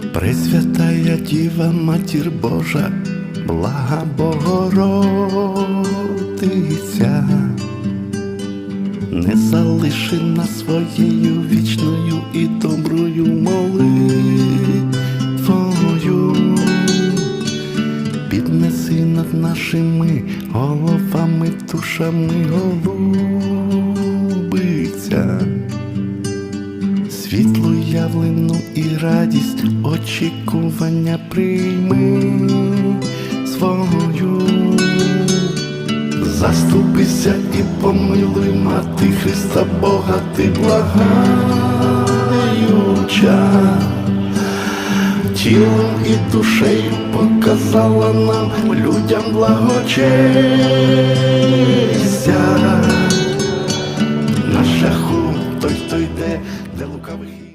Пресвятая Діва Матір Божа, блага Богородиця, не залиши нас своєю вічною і доброю молитвою. Піднеси над нашими головами, душами голубиця світлу явлену і радість, очікування прийми свою. Заступися і помилуй, мати Христа Бога, ти благаюча. Тілом і душею показала нам людям благочестя. Де лукавий.